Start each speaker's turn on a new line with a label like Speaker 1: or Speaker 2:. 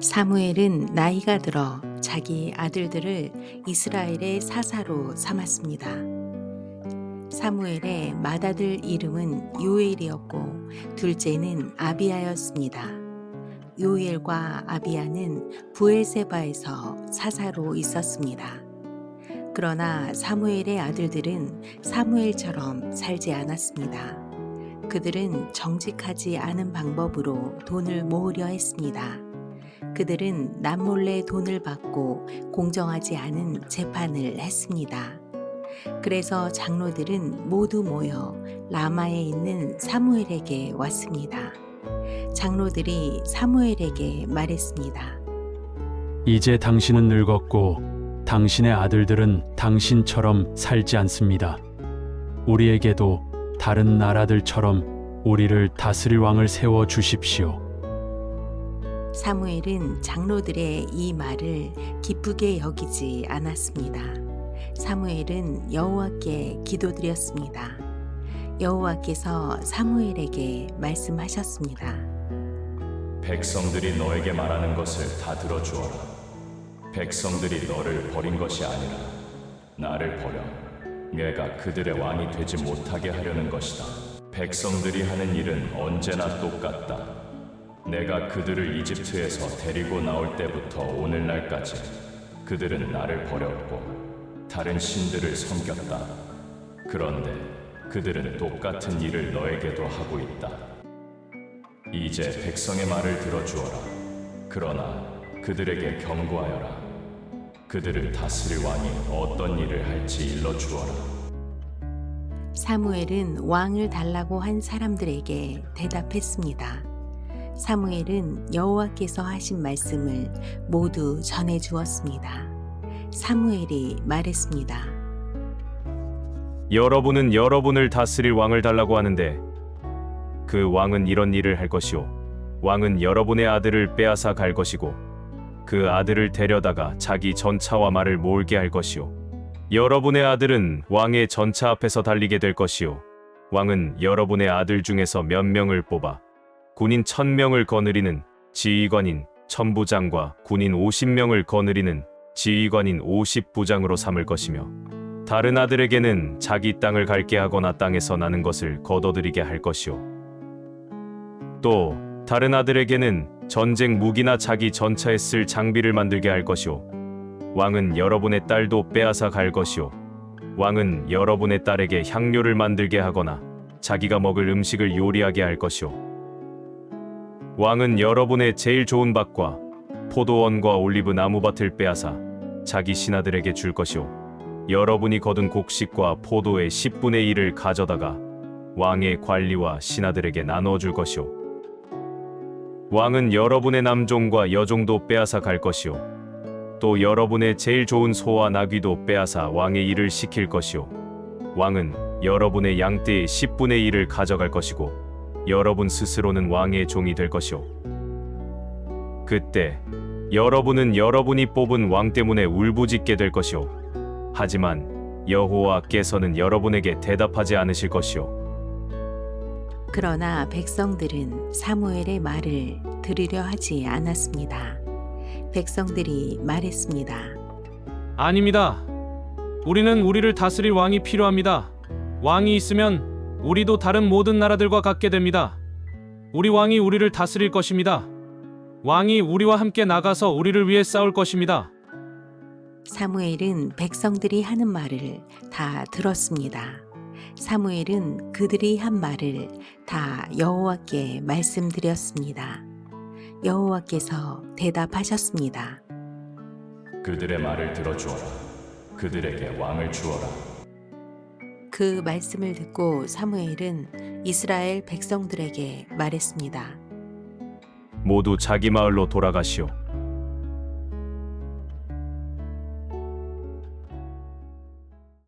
Speaker 1: 사무엘은 나이가 들어 자기 아들들을 이스라엘의 사사로 삼았습니다. 사무엘의 맏아들 이름은 요엘이었고 둘째는 아비야였습니다. 요엘과 아비야는 부엘세바에서 사사로 있었습니다. 그러나 사무엘의 아들들은 사무엘처럼 살지 않았습니다. 그들은 정직하지 않은 방법으로 돈을 모으려 했습니다. 그들은 남몰래 돈을 받고 공정하지 않은 재판을 했습니다. 그래서 장로들은 모두 모여 라마에 있는 사무엘에게 왔습니다. 장로들이 사무엘에게 말했습니다.
Speaker 2: 이제 당신은 늙었고 당신의 아들들은 당신처럼 살지 않습니다. 우리에게도 다른 나라들처럼 우리를 다스릴 왕을 세워 주십시오.
Speaker 1: 사무엘은 장로들의 이 말을 기쁘게 여기지 않았습니다. 사무엘은 여호와께 기도드렸습니다. 여호와께서 사무엘에게 말씀하셨습니다.
Speaker 3: 백성들이 너에게 말하는 것을 다 들어주어라. 백성들이 너를 버린 것이 아니라 나를 버려 내가 그들의 왕이 되지 못하게 하려는 것이다. 백성들이 하는 일은 언제나 똑같다. 내가 그들을 이집트에서 데리고 나올 때부터 오늘날까지 그들은 나를 버렸고 다른 신들을 섬겼다. 그런데 그들은 똑같은 일을 너에게도 하고 있다. 이제 백성의 말을 들어주어라. 그러나 그들에게 경고하여라. 그들을 다스릴 왕이 어떤 일을 할지 일러주어라.
Speaker 1: 사무엘은 왕을 달라고 한 사람들에게 대답했습니다. 사무엘은 여호와께서 하신 말씀을 모두 전해 주었습니다. 사무엘이 말했습니다.
Speaker 4: 여러분은 여러분을 다스릴 왕을 달라고 하는데 그 왕은 이런 일을 할 것이요 왕은 여러분의 아들을 빼앗아 갈 것이고 그 아들을 데려다가 자기 전차와 말을 몰게 할 것이요 여러분의 아들은 왕의 전차 앞에서 달리게 될 것이요 왕은 여러분의 아들 중에서 몇 명을 뽑아 군인 천 명을 거느리는 지휘관인 천부장과 군인 오십 명을 거느리는 지휘관인 오십 부장으로 삼을 것이며 다른 아들에게는 자기 땅을 갈게 하거나 땅에서 나는 것을 거둬들이게 할 것이요. 또 다른 아들에게는 전쟁 무기나 자기 전차에 쓸 장비를 만들게 할 것이요. 왕은 여러분의 딸도 빼앗아 갈 것이요. 왕은 여러분의 딸에게 향료를 만들게 하거나 자기가 먹을 음식을 요리하게 할 것이요. 왕은 여러분의 제일 좋은 밭과 포도원과 올리브 나무밭을 빼앗아 자기 신하들에게 줄 것이요. 여러분이 거둔 곡식과 포도의 10분의 1을 가져다가 왕의 관리와 신하들에게 나누어 줄 것이요. 왕은 여러분의 남종과 여종도 빼앗아 갈 것이요. 또 여러분의 제일 좋은 소와 나귀도 빼앗아 왕의 일을 시킬 것이요. 왕은 여러분의 양떼의 10분의 1을 가져갈 것이고 여러분 스스로는 왕의 종이 될 것이요. 그때 여러분은 여러분이 뽑은 왕 때문에 울부짖게 될 것이요. 하지만 여호와께서는 여러분에게 대답하지 않으실 것이요.
Speaker 1: 그러나 백성들은 사무엘의 말을 들으려 하지 않았습니다. 백성들이 말했습니다.
Speaker 5: 아닙니다. 우리는 우리를 다스릴 왕이 필요합니다. 왕이 있으면 우리도 다른 모든 나라들과 같게 됩니다. 우리 왕이 우리를 다스릴 것입니다. 왕이 우리와 함께 나가서 우리를 위해 싸울 것입니다.
Speaker 1: 사무엘은 백성들이 하는 말을 다 들었습니다. 사무엘은 그들이 한 말을 다 여호와께 말씀드렸습니다. 여호와께서 대답하셨습니다.
Speaker 3: 그들의 말을 들어주어라. 그들에게 왕을 주어라.
Speaker 1: 그 말씀을 듣고 사무엘은 이스라엘 백성들에게 말했습니다.
Speaker 4: 모두 자기 마을로 돌아가시오.